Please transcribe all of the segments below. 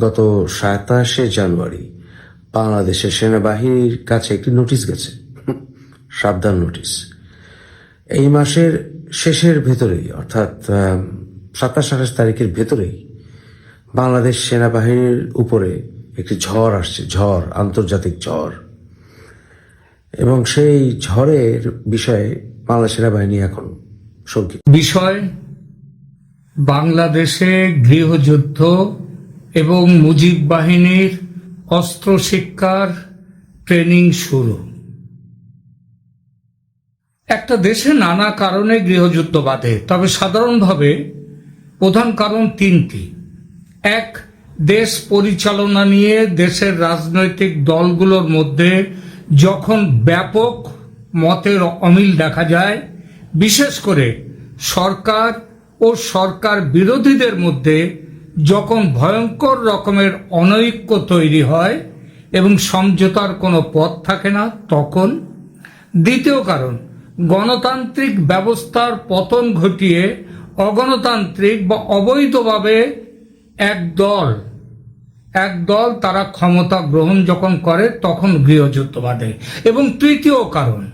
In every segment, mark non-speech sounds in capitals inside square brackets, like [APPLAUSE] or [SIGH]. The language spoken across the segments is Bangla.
গত সাতাশে জানুয়ারি বাংলাদেশের সেনাবাহিনীর কাছে একটি নোটিশ গেছে। [LAUGHS] সাবধান নোটিশ। এই মাসের শেষের ভেতরেই, অর্থাৎ সাতাশ, আঠাশ তারিখের ভেতরেই বাংলাদেশ সেনাবাহিনীর উপরে একটি ঝড় আসছে, ঝড়, আন্তর্জাতিক ঝড়। এবং সেই ঝড়ের বিষয়ে বাংলা সেনাবাহিনী এখন শঙ্কিত। বিষয়, বাংলাদেশে গৃহযুদ্ধ এবং মুজিব বাহিনীর অস্ত্র শিক্ষার ট্রেনিং শুরু। একটা দেশে নানা কারণে গৃহযুদ্ধ বাধে, তবে সাধারণভাবে প্রধান কারণ তিনটি। এক, দেশ পরিচালনা নিয়ে দেশের রাজনৈতিক দলগুলোর মধ্যে যখন ব্যাপক মতের অমিল দেখা যায়, বিশেষ করে সরকার ও সরকার বিরোধীদের মধ্যে যখন ভয়ঙ্কর রকমের অনৈক্য তৈরি হয় এবং সমঝোতার কোনো পথ থাকে না, তখন দ্বিতীয় কারণ, গণতান্ত্রিক ব্যবস্থার পতন ঘটিয়ে অগণতান্ত্রিক বা অবৈধভাবে এক দল এক দল তারা ক্ষমতা গ্রহণ যখন করে, তখন গৃহযুদ্ধ বাঁধে এবং তৃতীয় কারণ,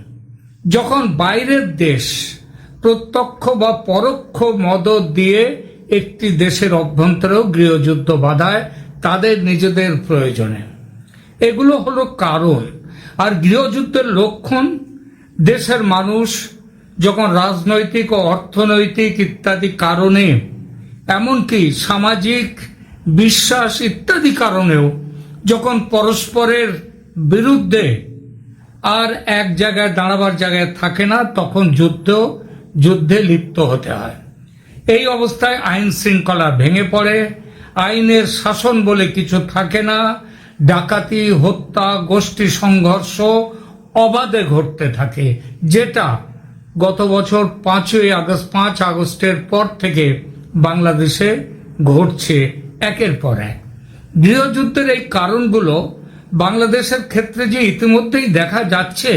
যখন বাইরের দেশ প্রত্যক্ষ বা পরোক্ষ মদত দিয়ে একটি দেশের অভ্যন্তরেও গৃহযুদ্ধ বাধায় তাদের নিজেদের প্রয়োজনে। এগুলো হলো কারণ। আর গৃহযুদ্ধের লক্ষণ, দেশের মানুষ যখন রাজনৈতিক ও অর্থনৈতিক ইত্যাদি কারণে, এমনকি সামাজিক বিশ্বাস ইত্যাদি কারণেও যখন পরস্পরের বিরুদ্ধে আর এক জায়গায় দাঁড়াবার জায়গায় থাকে না, তখন যুদ্ধ যুদ্ধে লিপ্ত হতে হয়। এই অবস্থায় আইন শৃঙ্খলা ভেঙে পড়ে। আইনের শাসন বলে কিছু থাকে না। ডাকাতি, হত্যা, গোষ্ঠী সংঘর্ষ অবাধে ঘটতে থাকে, যেটা গত বছর পাঁচই আগস্ট, পাঁচ আগস্টের পর থেকে বাংলাদেশে ঘটছে একের পর এক। গৃহযুদ্ধের এই কারণগুলো বাংলাদেশের ক্ষেত্রে যে ইতিমধ্যেই দেখা যাচ্ছে,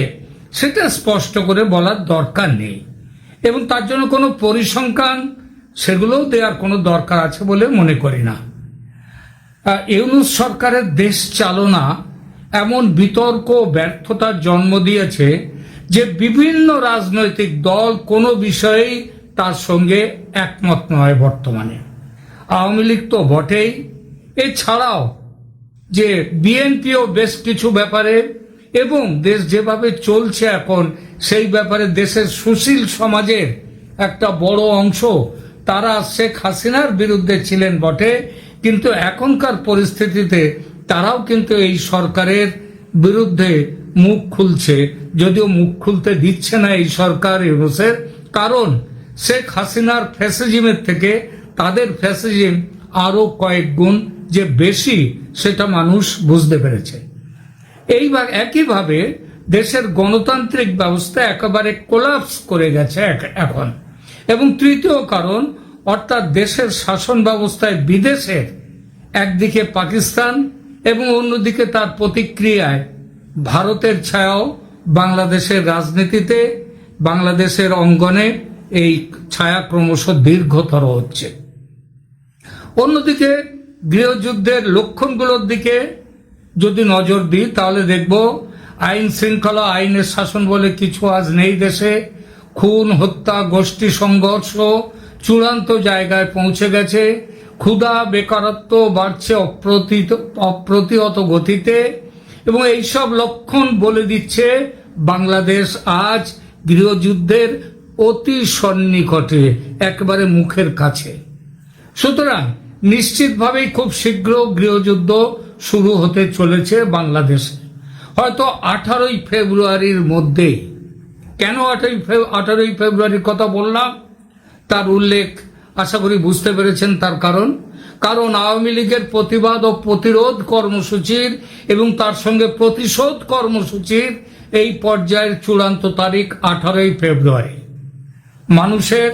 সেটা স্পষ্ট করে বলার দরকার নেই। এবং তার জন্য কোনো পরিসংখ্যান সেগুলোও দেওয়ার কোনো দরকার আছে বলে মনে করি না। ইউনুস সরকারের দেশ চালনা এমন বিতর্ক ব্যর্থতার জন্ম দিয়েছে যে বিভিন্ন রাজনৈতিক দল কোনো বিষয়েই তার সঙ্গে একমত নয় বর্তমানে। আওয়ামী লীগ তো বটেই। এছাড়াও যে বিএনপিও বেশ কিছু ব্যাপারে এবং দেশ যেভাবে চলছে এখন, সেই ব্যাপারে দেশের সুশীল সমাজের একটা বড় অংশ তারা শেখ হাসিনার বিরুদ্ধে ছিলেন বটে, কিন্তু এখনকার পরিস্থিতিতে তারাও কিন্তু এই সরকারের বিরুদ্ধে মুখ খুলছে। যদিও মুখ খুলতে দিচ্ছে না এই সরকার ইউনুসের, কারণ শেখ হাসিনার ফ্যাসিজিমের থেকে তাদের ফ্যাসিজিম আরও কয়েক গুণ যে বেশি সেটা মানুষ বুঝতে পেরেছে। এইবার একইভাবে দেশের গণতান্ত্রিক ব্যবস্থা একেবারে কোলাপস করে গেছে এখন। এবং তৃতীয় কারণ, অর্থাৎ দেশের শাসন ব্যবস্থায় বিদেশের একদিকে পাকিস্তান এবং অন্যদিকে তার প্রতিক্রিয়ায় ভারতের ছায়াও বাংলাদেশের রাজনীতিতে, বাংলাদেশের অঙ্গনে এই ছায়া ক্রমশ দীর্ঘতর হচ্ছে। অন্যদিকে গৃহযুদ্ধের লক্ষণগুলোর দিকে যদি নজর দিই, তাহলে দেখব আইন শৃঙ্খলা আইনের শাসন বলে কিছু আজ নেই দেশে। খুন, হত্যা, গোষ্ঠী সংঘর্ষ চূড়ান্ত জায়গায় পৌঁছে গেছে। ক্ষুধা, বেকারত্ব বাড়ছে অপ্রতিত, অপ্রতিহত গতিতে এবং এইসব লক্ষণ বলে দিচ্ছে বাংলাদেশ আজ গৃহযুদ্ধের অতি সন্নিকটে, একেবারে মুখের কাছে। সুতরাং নিশ্চিতভাবেই খুব শীঘ্র গৃহযুদ্ধ শুরু হতে চলেছে বাংলাদেশে। হয়তো আঠারোই ফেব্রুয়ারির মধ্যেই কেন আঠারোই আঠারোই ফেব্রুয়ারির কথা বললাম? তার উল্লেখ আশা করি বুঝতে পেরেছেন তার কারণ। কারণ আওয়ামী লীগের প্রতিবাদ ও প্রতিরোধ কর্মসূচির এবং তার সঙ্গে প্রতিশোধ কর্মসূচির এই পর্যায়ের চূড়ান্ত তারিখ আঠারোই ফেব্রুয়ারি। মানুষের,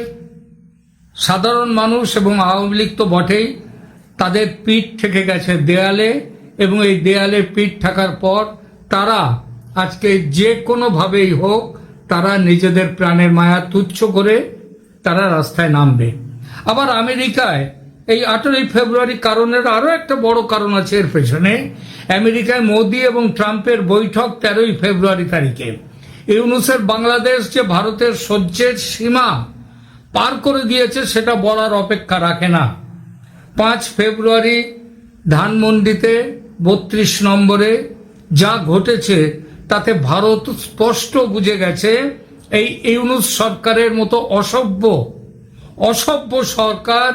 সাধারণ মানুষ এবং আওয়ামী লীগ তো বটেই, তাদের পিঠ থেকে গেছে দেয়ালে এবং এই দেয়ালে পিঠ থাকার পর তারা আজকে যে কোনোভাবেই হোক তারা নিজেদের প্রাণের মায়া তুচ্ছ করে তারা রাস্তায় নামবে। আবার আমেরিকায় এই আঠেরোই ফেব্রুয়ারি কারণের আরও একটা বড় কারণ আছে এর পেছনে। আমেরিকায় মোদি এবং ট্রাম্পের বৈঠক তেরোই ফেব্রুয়ারি তারিখে। ইউনুসের বাংলাদেশ যে ভারতের সহ্যের সীমা পার করে দিয়েছে সেটা বলার অপেক্ষা রাখে না। পাঁচ ফেব্রুয়ারি ধানমন্ডিতে বত্রিশ নম্বরে যা ঘটেছে তাতে ভারত স্পষ্ট বুঝে গেছে, এই ইউনুস সরকারের মতো অসভ্য অসভ্য সরকার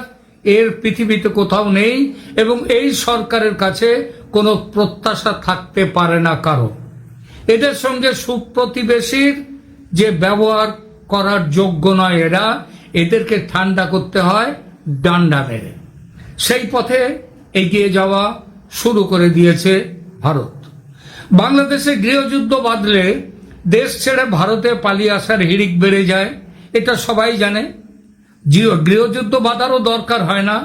এর পৃথিবীতে কোথাও নেই এবং এই সরকারের কাছে কোনো প্রত্যাশা থাকতে পারে না কারও। এদের সঙ্গে সুপ্রতিবেশীর যে ব্যবহার করার যোগ্য নয় এরা, এদেরকে ঠান্ডা করতে হয় ডান্ডা সেই পথে এগিয়ে যাওয়া শুরু করে দিয়েছে ভারত। বাংলাদেশে গৃহযুদ্ধ বাঁধলে দেশ ছেড়ে ভারতে পালিয়ে আসার হিড়িক বেড়ে যায়, এটা সবাই জানে। গৃহযুদ্ধ বাঁধারও দরকার হয় না।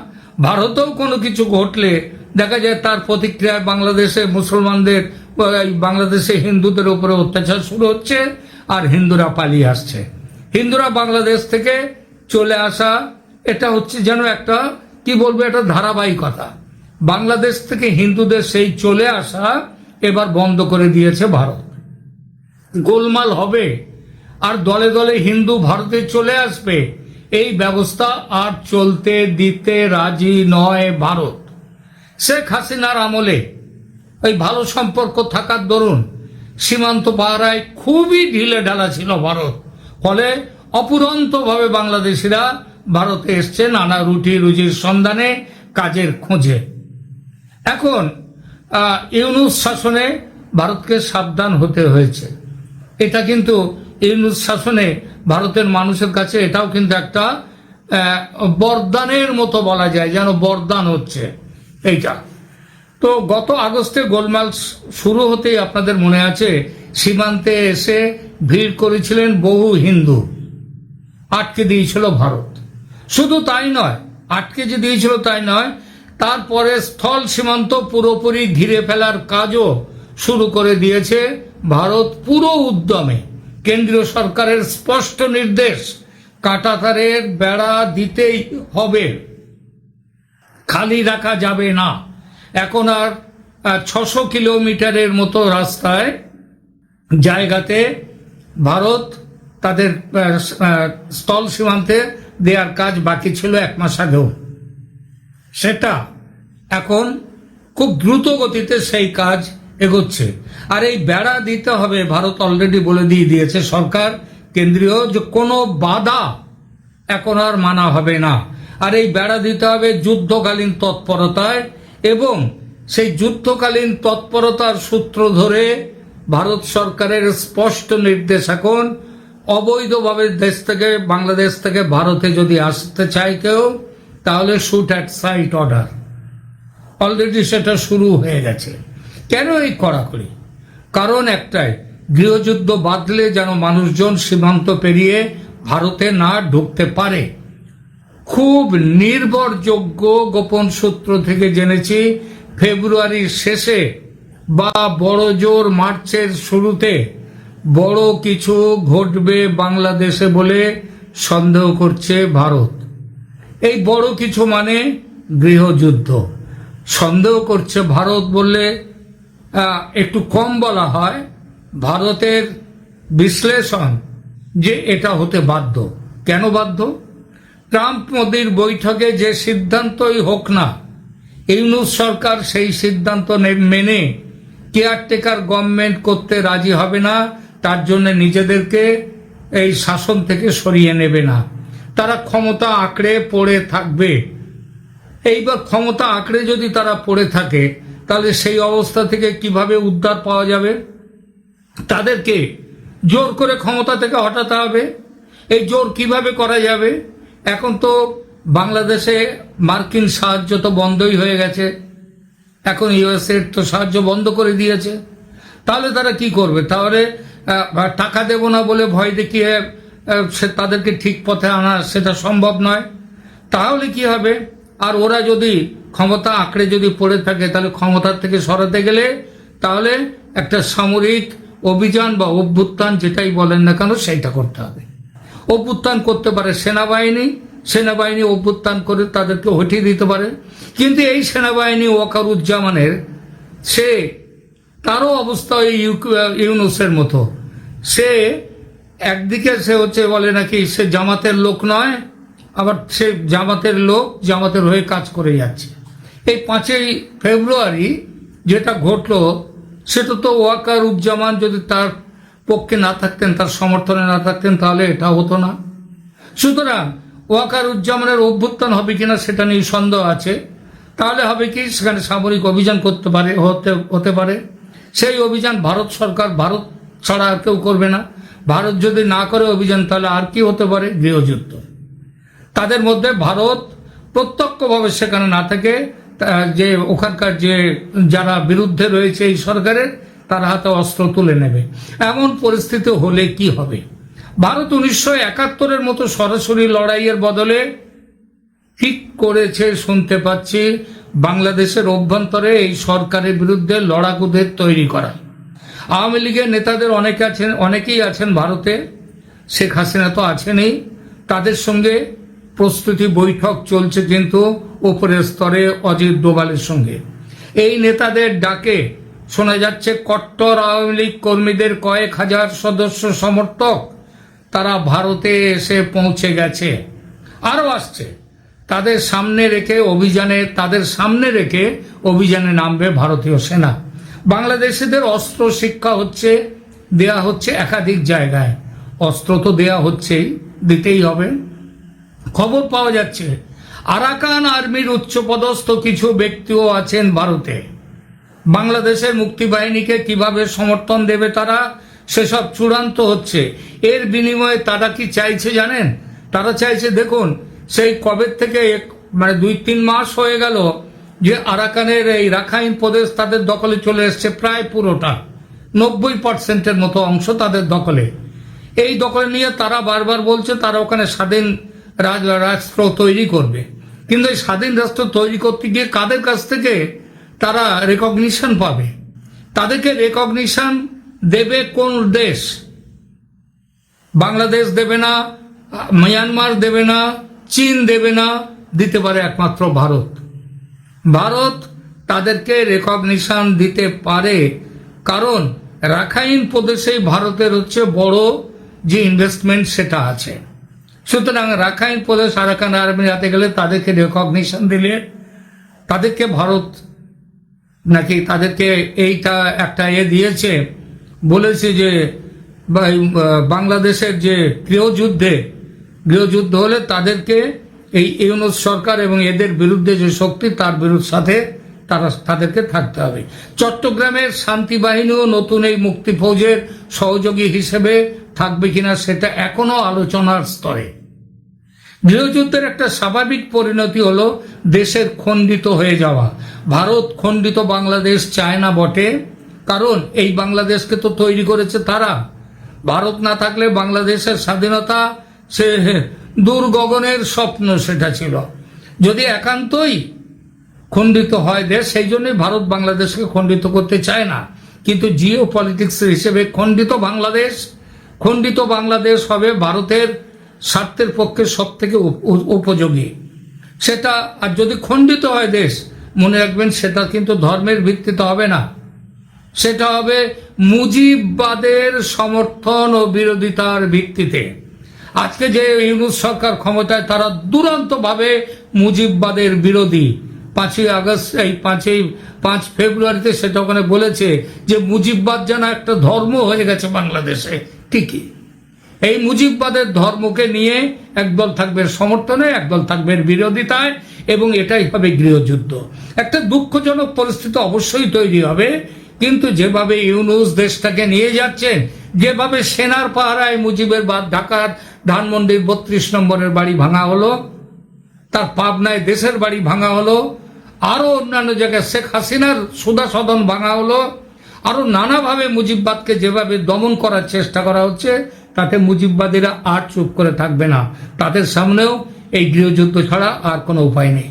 ভারতেও কোনো কিছু ঘটলে দেখা যায় তার প্রতিক্রিয়ায় বাংলাদেশে মুসলমানদের বাংলাদেশে হিন্দুদের উপরে অত্যাচার শুরু হচ্ছে আর হিন্দুরা পালিয়ে আসছে। হিন্দুরা বাংলাদেশ থেকে চলে আসা, এটা হচ্ছে যেন একটা, কি বলব একটা ধারাবাহিকতা। বাংলাদেশ থেকে হিন্দুদের সেই চলে আসা এবার বন্ধ করে দিয়েছে ভারত। গোলমাল হবে, আর দলে দলে হিন্দু ভারতে চলে আসবে। এই ব্যবস্থা আর চলতে দিতে রাজি নয় ভারত। শেখ হাসিনার আমলে ওই ভালো সম্পর্ক থাকার দরুন সীমান্ত পাহারায় খুবই ঢিলে ঢালা ছিল ভারত। ফলে অপুরন্তভাবে বাংলাদেশিরা ভারতে এসছে নানা রুটি রুজির সন্ধানে, কাজের খোঁজে। এখন ইউনুস শাসনে ভারতকে সাবধান হতে হয়েছে। এটা কিন্তু ইউনুস শাসনে ভারতের মানুষের কাছে এটাও কিন্তু একটা বরদানের মতো বলা যায়, যেন বরদান হচ্ছে এইটা। তো গত আগস্টে গোলমাল শুরু হতেই আপনাদের মনে আছে, সীমান্তে এসে ভিড় করেছিলেন বহু হিন্দু। আটকে দিয়েছিল ভারত। শুধু তাই নয়, আটকে যে দিয়েছিল তাই নয় তারপরে স্থল সীমান্ত পুরোপুরি ঘিরে ফেলার কাজও শুরু করে দিয়েছে ভারত পুরো উদ্যমে। কেন্দ্রীয় সরকারের স্পষ্ট নির্দেশ, কাটাতারের বেড়া দিতেই হবে। খালি রাখা যাবে না। এখন আর ছশো কিলোমিটারের মতো রাস্তায় জায়গাতে ভারত তাদের স্থল সীমান্তে দেওয়ার কাজ বাকি ছিল এক মাস আগেও। সেটা এখন খুব দ্রুত গতিতে সেই কাজ এগোচ্ছে। আর এই বেড়া দিতে হবে, ভারত অলরেডি বলে দিয়ে দিয়েছে সরকার, কেন্দ্রীয়, যে কোনো বাধা এখন আর মানা হবে না। আর এই বেড়া দিতে হবে যুদ্ধকালীন তৎপরতায় এবং সেই যুদ্ধকালীন তৎপরতার সূত্র ধরে ভারত সরকারের স্পষ্ট নির্দেশ এখন, অবৈধভাবে দেশ থেকে, বাংলাদেশ থেকে ভারতে যদি আসতে চায় কেউ তাহলে shoot at sight order already সেটা শুরু হয়ে গেছে। কেন এই কড়াকড়ি? কারণ একটাই, গৃহযুদ্ধ বাদলে যেন মানুষজন সীমান্ত পেরিয়ে ভারতে না ঢুকতে পারে। খুব নির্ভরযোগ্য গোপন সূত্র থেকে জেনেছি, ফেব্রুয়ারির শেষে বা বড় জোর মার্চের শুরুতে বড় কিছু ঘটবে বাংলাদেশে বলে সন্দেহ করছে ভারত। এই বড় কিছু মানে গৃহযুদ্ধ। সন্দেহ করছে ভারত বললে একটু কম বলা হয়, ভারতের বিশ্লেষণ যে এটা হতে বাধ্য। কেন বাধ্য? ট্রাম্প মোদির বৈঠকে যে সিদ্ধান্তই হোক না, ইউনুস সরকার সেই সিদ্ধান্ত মেনে কেয়ারটেকার গভর্নমেন্ট করতে রাজি হবে না, তার জন্য নিজেদেরকে এই শাসন থেকে সরিয়ে নেবে না। তারা ক্ষমতা আঁকড়ে পড়ে থাকবে। এইবার ক্ষমতা আঁকড়ে যদি তারা পড়ে থাকে, তাহলে সেই অবস্থা থেকে কীভাবে উদ্ধার পাওয়া যাবে? তাদেরকে জোর করে ক্ষমতা থেকে হটাতে হবে। এই জোর কীভাবে করা যাবে? এখন তো বাংলাদেশে মার্কিন সাহায্য তো বন্ধই হয়ে গেছে। এখন ইউএসএর তো সাহায্য বন্ধ করে দিয়েছে। তাহলে তারা কি করবে? তাহলে টাকা দেব না বলে ভয় দেখিয়ে সে তাদেরকে ঠিক পথে আনা সেটা সম্ভব নয়। তাহলে কি হবে? আর ওরা যদি ক্ষমতা আঁকড়ে যদি পড়ে থাকে, তাহলে ক্ষমতার থেকে সরাতে গেলে তাহলে একটা সামরিক অভিযান বা অভ্যুত্থান যেটাই বলেন না কেন সেইটা করতে হবে। অভ্যুত্থান করতে পারে সেনাবাহিনী সেনাবাহিনী অভ্যুত্থান করে তাদেরকে হটিয়ে দিতে পারে। কিন্তু এই সেনাবাহিনী ওয়াকারুজ্জামানের, সে তারও অবস্থা ওই ইউনুসের মতো। সে একদিকে সে হচ্ছে বলে নাকি সে জামাতের লোক নয়, আবার সে জামাতের লোক জামাতের হয়ে কাজ করে যাচ্ছে। এই পাঁচই ফেব্রুয়ারি যেটা ঘটলো, সেটা তো ওয়াকার উজ্জামান যদি তার পক্ষে না থাকতেন, তার সমর্থনে না থাকতেন, তাহলে এটা হতো না। সুতরাং ওয়াকার উজ্জামানের অভ্যুত্থান হবে কিনা সেটা নিয়ে সন্দেহ আছে। তাহলে হবে কি, সেখানে সামরিক অভিযান করতে পারে, হতে হতে পারে। সেই অভিযান ভারত সরকার, ভারত ছাড়া আর কেউ করবে না। ভারত যদি না করে অভিযান, তাহলে আর কি হতে পারে? গৃহযুদ্ধ। তাদের মধ্যে ভারত প্রত্যক্ষভাবে সেখানে না থেকে যে ওখানকার যে যারা বিরুদ্ধে রয়েছে এই সরকারের তার হাতে অস্ত্র তুলে নেবে। এমন পরিস্থিতি হলে কি হবে? ভারত উনিশশো একাত্তরের মতো সরাসরি লড়াইয়ের বদলে ঠিক করেছে শুনতে পাচ্ছি, বাংলাদেশের অভ্যন্তরে এই সরকারের বিরুদ্ধে লড়াকুদের তৈরি করা। আওয়ামী লীগের নেতাদের অনেকে আছেন, অনেকেই আছেন ভারতে। শেখ হাসিনা তো আছেনই। তাদের সঙ্গে প্রস্তুতি বৈঠক চলছে কিন্তু ওপরের স্তরে অজিত ডোভালের সঙ্গে। এই নেতাদের ডাকে শোনা যাচ্ছে, কট্টর আওয়ামী লীগ কর্মীদের কয়েক হাজার সদস্য সমর্থক, তারা ভারতে এসে পৌঁছে গেছে। আরও আসছে। তাদের সামনে রেখে অভিযানে, তাদের সামনে রেখে অভিযানে নামবে ভারতীয় সেনা। বাংলাদেশিদের অস্ত্র শিক্ষা হচ্ছে, দেয়া হচ্ছে একাধিক জায়গায়। অস্ত্র তো দেয়া হচ্ছেই, দিতেই হবে। খবর পাওয়া যাচ্ছে, আরাকান আর্মির উচ্চপদস্থ কিছু ব্যক্তিও আছেন ভারতে। বাংলাদেশের মুক্তিবাহিনীকে কীভাবে সমর্থন দেবে তারা, সেসব চূড়ান্ত হচ্ছে। এর বিনিময়ে তারা কি চাইছে জানেন? তারা চাইছে, দেখুন, সেই কবে থেকে মানে দুই, তিন মাস হয়ে গেল যে আরাকানের এই রাখাইন প্রদেশ তাদের দখলে চলে এসছে প্রায় পুরোটা। নব্বই পার্সেন্টের মতো অংশ তাদের দখলে। এই দখলে নিয়ে তারা বারবার বলছে, তারা ওখানে স্বাধীন রাষ্ট্র তৈরি করবে। কিন্তু এই স্বাধীন রাষ্ট্র তৈরি করতে গিয়ে কাদের কাছ থেকে তারা রেকগনিশন পাবে? তাদেরকে রেকগনিশন দেবে কোন দেশ? বাংলাদেশ দেবে না মিয়ানমার দেবে না, চীন দেবে না, দিতে পারে একমাত্র ভারত। ভারত তাদেরকে রেকগনিশন দিতে পারে। কারণ রাখাইন প্রদেশে ভারতের হচ্ছে বড় যে ইনভেস্টমেন্ট সেটা আছে। সুতরাং রাখাইন প্রদেশ আরাকান আর্মির হাতে গেলে তাদেরকে রেকগনিশন দিলে তাদেরকে ভারত নাকি তাদেরকে এইটা একটা এ দিয়েছে, বলেছে যে বাংলাদেশের যে গৃহযুদ্ধে, গৃহযুদ্ধ হলে তাদেরকে এই ইউনুস সরকার এবং এদের বিরুদ্ধে যে শক্তি, তার বিরুদ্ধে সাথে তারা, তাদেরকে থাকতে হবে। চট্টগ্রামের শান্তি বাহিনীও নতুন এই মুক্তি ফৌজের সহযোগী হিসেবে থাকবে কিনা সেটা এখনও আলোচনার স্তরে। গৃহযুদ্ধের একটা স্বাভাবিক পরিণতি হলো দেশের খণ্ডিত হয়ে যাওয়া। ভারত খণ্ডিত বাংলাদেশ চায় না বটে, কারণ এই বাংলাদেশকে তো তৈরি করেছে তারা। ভারত না থাকলে বাংলাদেশের স্বাধীনতা সে দূর স্বপ্ন সেটা ছিল। যদি একান্তই খণ্ডিত হয় দেশ, সেই জন্যই ভারত বাংলাদেশকে খণ্ডিত করতে চায় না। কিন্তু জিও পলিটিক্স হিসেবে খণ্ডিত বাংলাদেশ খণ্ডিত বাংলাদেশ হবে ভারতের স্বার্থের পক্ষে সব থেকে উপযোগী। সেটা, আর যদি খণ্ডিত হয় দেশ, মনে রাখবেন সেটা কিন্তু ধর্মের ভিত্তিতে হবে না। সেটা হবে মুজিববাদের সমর্থন ও বিরোধিতার ভিত্তিতে। আজকে যে ইউনুস সরকার ক্ষমতায়, তারা দুরন্তভাবে মুজিববাদের বিরোধী। পাঁচই আগস্ট, এই পাঁচই, পাঁচ ফেব্রুয়ারিতে সেটা ওখানে বলেছে যে মুজিববাদ যেন একটা ধর্ম হয়ে গেছে বাংলাদেশে। ঠিকই। এই মুজিববাদের ধর্মকে নিয়ে একদল থাকবে সমর্থনে, একদল থাকবে বিরোধিতায়, এবং এটাই হবে গৃহযুদ্ধ। একটা দুঃখজনক পরিস্থিতি অবশ্যই তৈরি হবে, কিন্তু যেভাবে ইউনুস দেশটাকে নিয়ে যাচ্ছেন যেভাবে সেনার পাহারায় মুজিবের বাদ ঢাকার ধানমন্ডির বত্রিশ নম্বরের বাড়ি ভাঙা হলো, তার পাবনায় দেশের বাড়ি ভাঙা হলো আরও অন্যান্য জায়গায় শেখ হাসিনার সুদা সদন ভাঙা হলো আরও নানাভাবে মুজিববাদকে যেভাবে দমন করার চেষ্টা করা হচ্ছে, তাতে মুজিববাদীরা আর চুপ করে থাকবে না। তাদের সামনেও এই গৃহযুদ্ধ ছাড়া আর কোনো উপায় নেই।